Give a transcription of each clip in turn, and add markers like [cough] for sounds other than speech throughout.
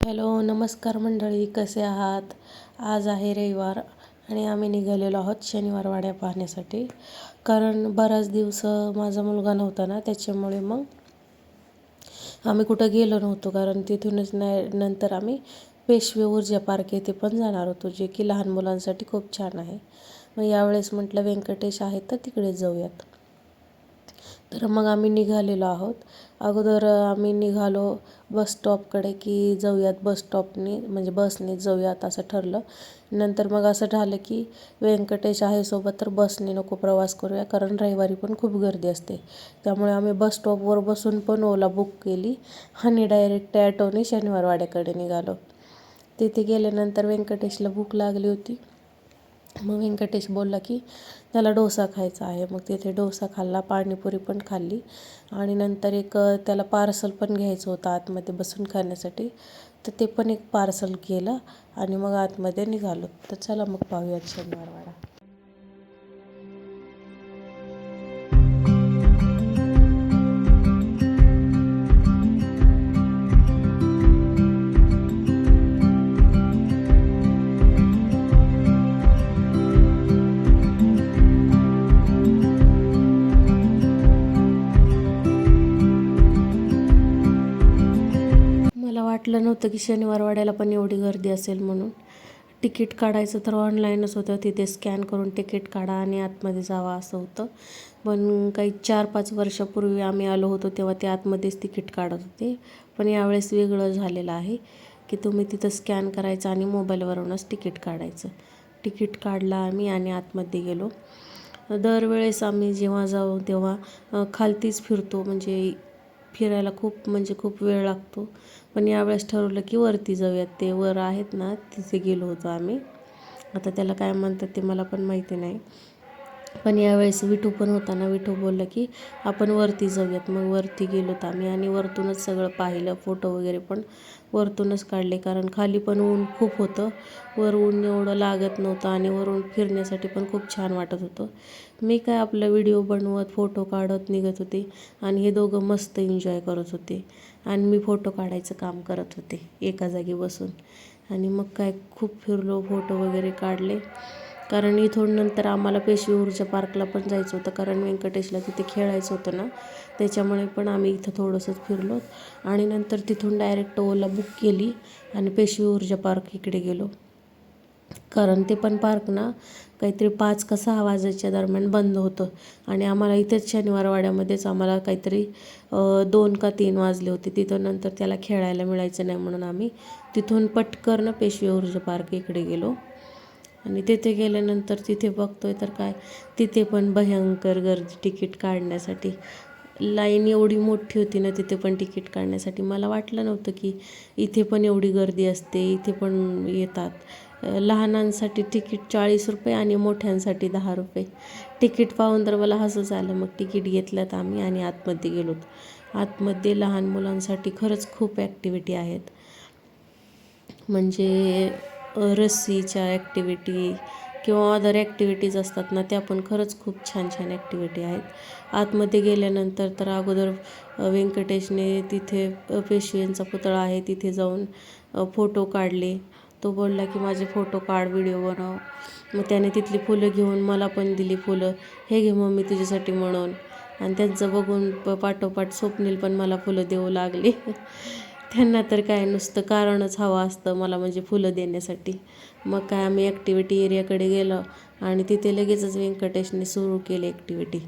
Hello नमस्कार मंडळी कसे आहात? आज आहे रविवार आणि आम्ही निघालेलो आहोत शनिवार वाड्या पाहण्यासाठी. कारण बराच दिवस माझा मुलगा नव्हता ना त्याच्यामुळे मग आम्ही कुठं गेलो नव्हतो. कारण तिथूनच नाही नंतर आम्ही पेशवे ऊर्जा पार्क येथे पण जाणार होतो जे की लहान मुलांसाठी खूप छान आहे. मग यावेळेस म्हटलं व्यंकटेश आहेत तर तिकडे जाऊयात. तर मग आम्ही निघालेलो आहोत. अगोदर आम्ही निघालो बस स्टॉपकडे की जाऊयात बस स्टॉपनी म्हणजे बसने जाऊयात असं ठरलं. नंतर मग असं झालं की व्यंकटेश आहे सोबत तर बसने नको प्रवास करूया कारण रविवारी पण खूप गर्दी असते. त्यामुळे आम्ही बस स्टॉपवर बसून पण ओला बुक केली आणि डायरेक्ट ॲटोने शनिवारवाड्याकडे निघालो. तिथे गेल्यानंतर व्यंकटेशला भूक लागली होती. मग व्यंकटेश बोलला की त्याला डोसा खायचा आहे. मग तिथे डोसा खाल्ला पाणीपुरी पण खाल्ली आणि नंतर एक त्याला पार्सल पण घ्यायचं होतं आतमध्ये बसून खाण्यासाठी. तर ते पण एक पार्सल केलं आणि मग आतमध्ये निघालो. तर चला मग पाहूयात शनिवारवाडा. नव्हतं की शनिवारवाड्याला पण एवढी गर्दी असेल म्हणून. तिकीट काढायचं तर ऑनलाईनच होतं. तिथे स्कॅन करून तिकीट काढा आणि आतमध्ये जावा असं होतं. पण काही चार पाच वर्षापूर्वी आम्ही आलो होतो तेव्हा ते आतमध्येच तिकीट काढत होते. पण यावेळेस वेगळं झालेलं आहे की तुम्ही तिथं स्कॅन करायचं आणि मोबाईलवरूनच तिकीट काढायचं. तिकीट काढलं आम्ही आणि आतमध्ये गेलो. दरवेळेस आम्ही जेव्हा जाऊ तेव्हा खालतीच फिरतो. म्हणजे फिरायला खूप म्हणजे खूप वेळ लागतो. पण यावेळेस ठरवलं की वरती जाऊयात. ते वर आहेत ना तिथे गेलो होतो आम्ही. आता त्याला काय म्हणतात ते मला पण माहिती नाही. पण यावेळेस विठू पण होता ना. विठू बोललं की आपण वरती जाऊयात. मग वरती गेलो होतो आम्ही आणि वरतूनच सगळं पाहिलं फोटो वगैरे पण. वरतूनच काढले कारण खाली पण ऊन खूप होतं. वर ऊन एवढं लागत नव्हतं आणि वरून फिरण्यासाठी पण खूप छान वाटत होतं. मी काय आपला व्हिडिओ बनवत फोटो काढत निघत होते आणि हे दोघं मस्त एन्जॉय करत होते. आणि मी फोटो काढायचं काम करत होते एका जागी बसून. आणि मग काय खूप फिरलो फोटो वगैरे काढले. कारण इथून नंतर आम्हाला पेशवी ऊर्जा पार्कला पण जायचं होतं. कारण व्यंकटेशला तिथे खेळायचं होतं ना. त्याच्यामुळे पण आम्ही इथं थोडंसंच फिरलो. आणि नंतर तिथून डायरेक्ट ओला बुक केली आणि पेशवी ऊर्जा पार्क इकडे गेलो. कारण ते पण पार्क ना काहीतरी पाच का सहा वाजायच्या दरम्यान बंद होतं. आणि आम्हाला इथेच शनिवारवाड्यामध्येच आम्हाला काहीतरी दोन का तीन वाजले होते. तिथं नंतर त्याला खेळायला मिळायचं नाही म्हणून आम्ही तिथून पटकन पेशवी ऊर्जा पार्क इकडे गेलो. आणि तिथे गेल्यानंतर तिथे बघतोय तर काय तिथे पण भयंकर गर्दी तिकीट काढण्यासाठी. लाईन एवढी मोठी होती ना तिथे पण तिकीट काढण्यासाठी. मला वाटलं नव्हतं की इथे पण एवढी गर्दी असते इथे पण येतात. लहानांसाठी तिकीट चाळीस रुपये आणि मोठ्यांसाठी दहा रुपये. तिकीट पाहून तर मला हसंच आलं मग तिकीट घेतल्यात आम्ही आणि आतमध्ये गेलोत. आतमध्ये लहान मुलांसाठी खरंच खूप ॲक्टिव्हिटी आहेत. म्हणजे रस्सीच्या ॲक्टिव्हिटी किंवा अदर ॲक्टिव्हिटीज असतात ना त्या पण खरंच खूप छान छान ॲक्टिव्हिटी आहेत. आतमध्ये गेल्यानंतर तर अगोदर व्यंकटेशने तिथे पेशव्यांचा पुतळा आहे. तिथे जाऊन फोटो काढले. तो बोलला की माझे फोटो काढ व्हिडिओ बनव मग त्याने तिथली फुलं घेऊन मला पण दिली फुलं. हे घे मम्मी तुझ्यासाठी म्हणून. आणि त्यांचं बघून प पाठोपाठ स्वप्नील पण मला फुलं देऊ लागली. [laughs] त्यांना तर काय नुसतं कारणच हवं असतं मला म्हणजे फुलं देण्यासाठी. मग काय आम्ही ॲक्टिव्हिटी एरियाकडे गेलो आणि तिथे लगेचच व्यंकटेशने सुरू केली ॲक्टिव्हिटी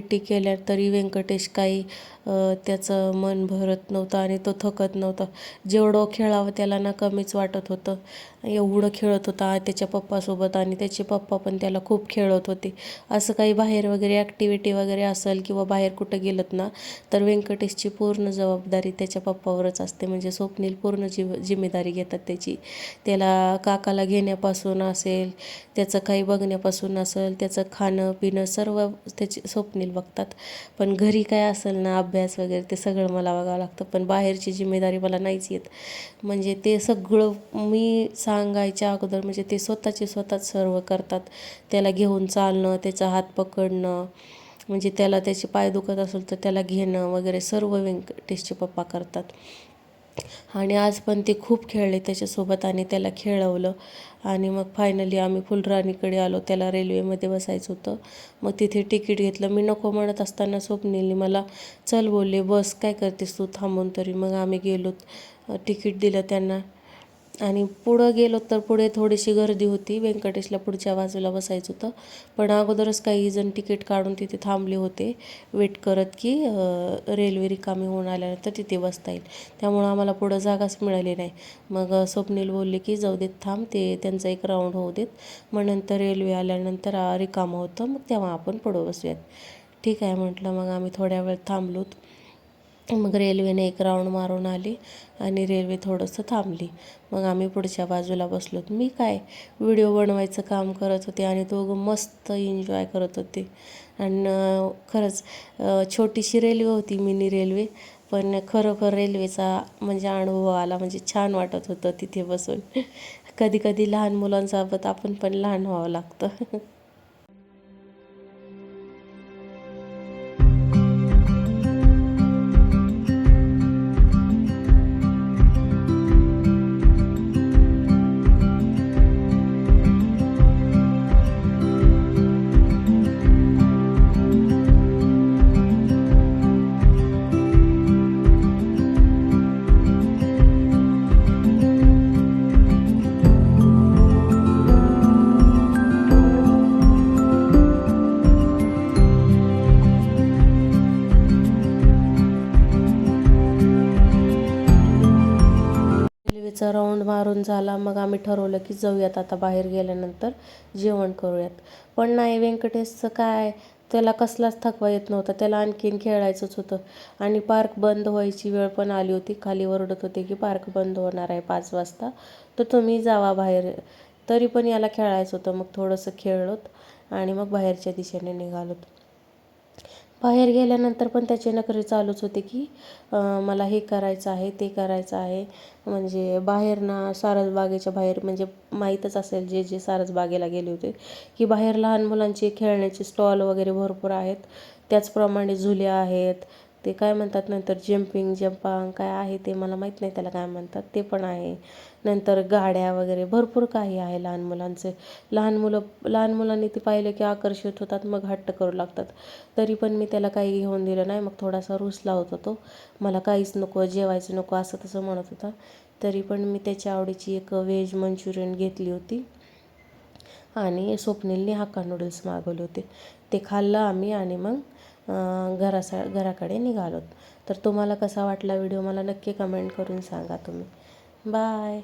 उलटी केल्या तरी व्यंकटेश काही त्याचं मन भरत नव्हतं आणि तो थकत नव्हता. जेवढं खेळावं त्याला ना कमीच वाटत होतं. एवढं खेळत होता त्याच्या पप्पासोबत आणि त्याचे पप्पा पण त्याला खूप खेळत होते. असं काही बाहेर वगैरे ॲक्टिव्हिटी वगैरे असेल किंवा बाहेर कुठं गेलत ना तर व्यंकटेशची पूर्ण जबाबदारी त्याच्या पप्पावरच असते. म्हणजे स्वप्नील पूर्ण जिव जिम्मेदारी घेतात त्याची. त्याला काकाला घेण्यापासून असेल त्याचं काही बघण्यापासून असेल त्याचं खाणं पिणं सर्व त्याचे स्वप्नील बघतात. पण घरी काय असेल ना अभ्यास वगैरे ते सगळं मला बघावं लागतं. पण बाहेरची जिम्मेदारी मला नाहीच येत. म्हणजे ते सगळं मी सांगायच्या अगोदर म्हणजे ते स्वतःचे स्वतःच सर्व करतात. त्याला घेऊन चालणं त्याचा हात पकडणं म्हणजे त्याला त्याचे पाय दुखत असेल तर त्याला घेणं वगैरे सर्व व्यंकटेशचे पप्पा करतात. आणि आज पण ते खूप खेळले त्याच्यासोबत आणि त्याला खेळवलं. आणि मग फायनली आम्ही फुलराणीकडे आलो. त्याला रेल्वेमध्ये बसायचं होतं. मग तिथे तिकीट घेतलं. मी नको म्हणत असताना स्वप्नीलने मला चल बोलले बस काय करतेस तू? थांबून तरी. मग आम्ही गेलो. तिकीट दिलं त्यांना. आणि पुढं गेलो तर पुढे थोडीशी गर्दी होती. व्यंकटेशला पुढच्या बाजूला बसायचं होतं. पण अगोदरच काही जण तिकीट काढून तिथे थांबले होते. वेट करत की रेल्वे रिकामी होऊन आल्यानंतर तिथे बसता येईल. त्यामुळं आम्हाला पुढं जागाच मिळाली नाही. मग स्वप्नील बोलले की जाऊ देत थांब. ते त्यांचा एक राऊंड होऊ देत. मग नंतर रेल्वे आल्यानंतर रिकामं होतं. मग तेव्हा आपण पुढं बसूयात. ठीक आहे म्हटलं. मग आम्ही थोड्या वेळ थांबलोत. मग रेल्वेने एक राऊंड मारून आली आणि रेल्वे थोडंसं थांबली. मग आम्ही पुढच्या बाजूला बसलो. मी काय व्हिडिओ बनवायचं काम करत होते आणि दोघं मस्त एन्जॉय करत होते. आणि खरंच छोटीशी रेल्वे होती मिनी रेल्वे पण खरोखर रेल्वेचा म्हणजे अनुभव आला म्हणजे छान वाटत होतं तिथे बसून. कधी कधी लहान मुलांसोबत आपण पण लहान व्हावं लागतं. मारून झाला. मग आम्ही ठरवलं की जाऊयात आता बाहेर गेल्यानंतर जेवण करूयात. पण नाही व्यंकटेशचं काय? त्याला कसलाच थकवा येत नव्हता. त्याला आणखीन खेळायचंच होतं. आणि पार्क बंद व्हायची वेळ पण आली होती. खाली ओरडत होते की पार्क बंद होणार आहे पाच वाजता. तर तुम्ही जावा बाहेर. तरी पण याला खेळायचं होतं. मग थोडंसं खेळलोत आणि मग बाहेरच्या दिशेने निघालोत. बाहेर गेल्यानंतर पण त्याचे नखरे चालूच होते की मला हे करायचं आहे ते करायचं आहे. म्हणजे बाहेर ना सारसबागेच्या बाहेर म्हणजे माहीतच असेल जे जे सारसबागेला गेले होते की बाहेर लहान मुलांचे खेळण्याचे स्टॉल वगैरे भरपूर आहेत. त्याचप्रमाणे झुले आहेत ते काय म्हणतात नंतर जम्पिंग जंपांग काय आहे ते मला माहीत नाही त्याला काय म्हणतात. ते पण आहे. नंतर गाड्या वगैरे भरपूर काही आहे लहान मुलांचे. लहान मुलं लहान मुलांनी ते पाहिलं की आकर्षित होतात मग हट्ट करू लागतात. तरी पण मी त्याला काही घेऊन दिलं नाही. मग थोडासा रुसला होता तो. मला काहीच नको जेवायचं नको असं तसं म्हणत होता. तरी पण मी त्याच्या आवडीची एक व्हेज मंचुरियन घेतली होती. आणि स्वप्नीलने हाक्का नूडल्स मागवले होते. ते खाल्लं आम्ही आणि मग घरासा घराकडे निघालोत. तर तुम्हाला कसा वाटला व्हिडिओ? मला नक्की कमेंट करून सांगा तुम्ही. बाय